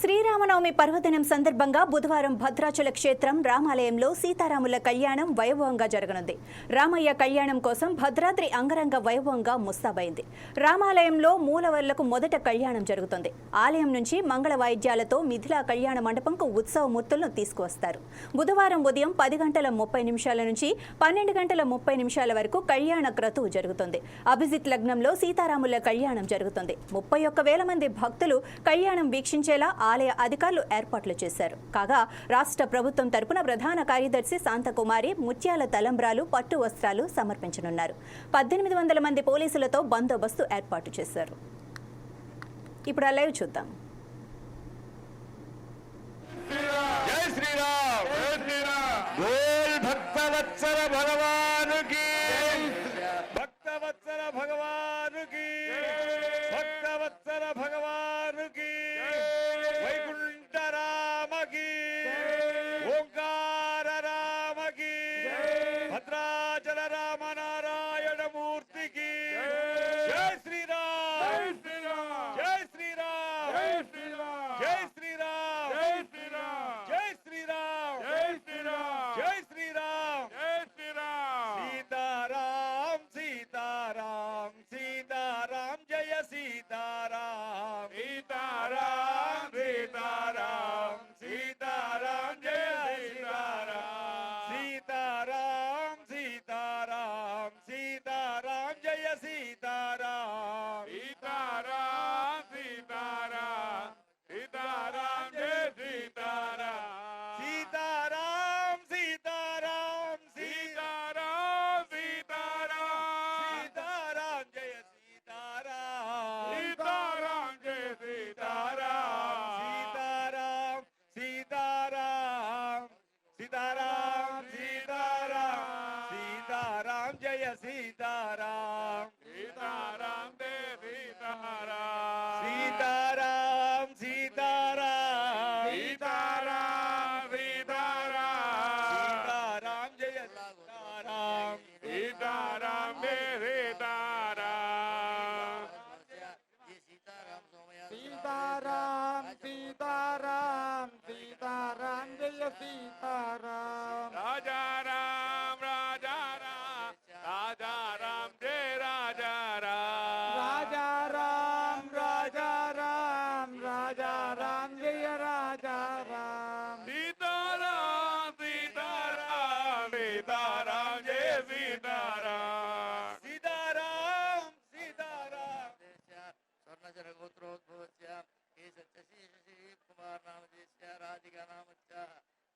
శ్రీరామనవమి పర్వదినం సందర్భంగా బుధవారం భద్రాచల క్షేత్రం రామాలయంలో సీతారాముల కళ్యాణం వైభవంగా జరగనుంది. రామయ్య కళ్యాణం కోసం భద్రాద్రి అంగరంగ వైభవంగా ముస్తాబైంది. రామాలయంలో మూలవర్లకు మొదట కళ్యాణం జరుగుతుంది. ఆలయం నుంచి మంగళ వాయిద్యాలతో మిథిలా కళ్యాణ మండపంకు ఉత్సవమూర్తులను తీసుకువస్తారు. బుధవారం ఉదయం పది గంటల ముప్పై నిమిషాల నుంచి పన్నెండు గంటల ముప్పై నిమిషాల వరకు కళ్యాణ క్రతువు జరుగుతుంది. అభిజిత్ లగ్నంలో సీతారాముల కళ్యాణం జరుగుతుంది. ముప్పై ఒక్క వేల మంది భక్తులు కళ్యాణం వీక్షించేలా ఆలయ అధికారులు ఏర్పాట్లు చేశారు. కాగా రాష్ట్ర ప్రభుత్వం తరపున ప్రధాన కార్యదర్శి శాంతకుమారి ముత్యాల తలంబ్రాలు పట్టు వస్త్రాలు సమర్పించనున్నారు. పద్దెనిమిది వందల మంది పోలీసులతో బందోబస్తు ఏర్పాటు చేశారు. ఇప్పుడు ఆ లైవ్ చూద్దాం. జై Sitaram, de Sitaram. Sitaram, Sitaram. Sitaram, Sitaram. Sitaram, Jaya Sitaram. Sitaram, Sitaram राजा राम राजा राम राजा राम जय राजा राम। राजा राम राजा राम राजा राम जय राजा राम। सीताराम सीताराम सीताराम जय सीताराम। सीताराम सीताराम। स्वर्णचरगोत्रोद्भवस्य कुमार नामदेस्य राधिका नामच्च पल्ललयं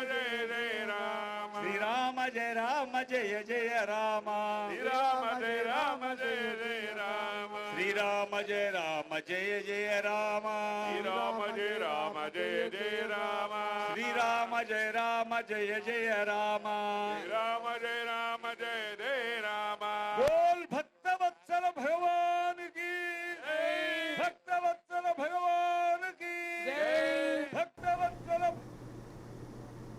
జయ జయ రామ. శ్రీరామ జయ రామ జయ జయ రామ. శ్రీరామ జయ రామ జయ జయ రామ. శ్రీరామ జయ రామ జయ జయ రామ. శ్రీరామ జయ రామ జయ జయ రామ. శ్రీరామ జయ రామ జయ జయ రామ. శ్రీరామ జయ రామ జయ జయ రామ. బోల్ భక్త వత్సల భగవాన్.